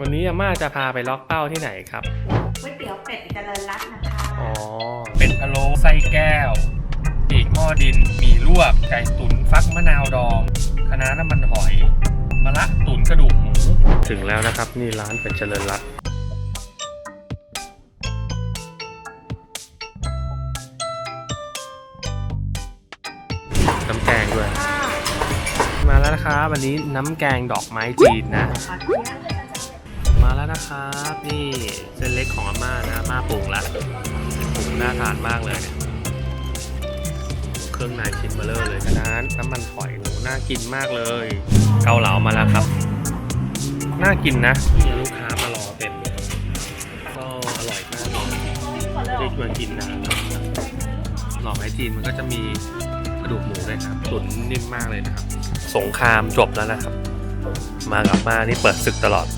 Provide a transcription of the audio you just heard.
วันนี้อาม่าจะพาไปล็อกเป้าที่ไหนครับ ก๋วยเตี๋ยวเป็ดเจริญรัตน์นะคะอ๋อ เป็ดพะโล้ไส้แก้วปีกหม้อดิน มีลวก ไก่ตุ๋นฟักมะนาวดอง คะน้าน้ำมันหอย มะระตุ๋นกระดูกหมู ถึงแล้วนะครับ นี่ร้านเป็ดเจริญรัตน์น้ำแกงด้วย มาแล้วนะครับวันนี้น้ำแกงดอกไม้จีนนะ ขอเที่ยงมาแล้ว นะครับ นี่เส้นเล็กของอาม่านะอาม่าปรุงละปรุงน่าทานมากเลยเนี่ยเครื่องในชิ้นเบลเลอร์เลยนะน้ำมันหอยหมูน่ากินมากเลย เกาเหลามาแล้วครับ น่ากินนะเนี่ยลูกค้ามารอเต็มเลยก็อร่อยมากเลยได้ชวนกินนะหลอกไม้จีนมันก็จะมีกระดูกหมูด้วยครับตุ๋นนิ่มมากเลยนะครับ สงครามจบแล้วนะครับ มากับมานี่เปิดศึกตลอด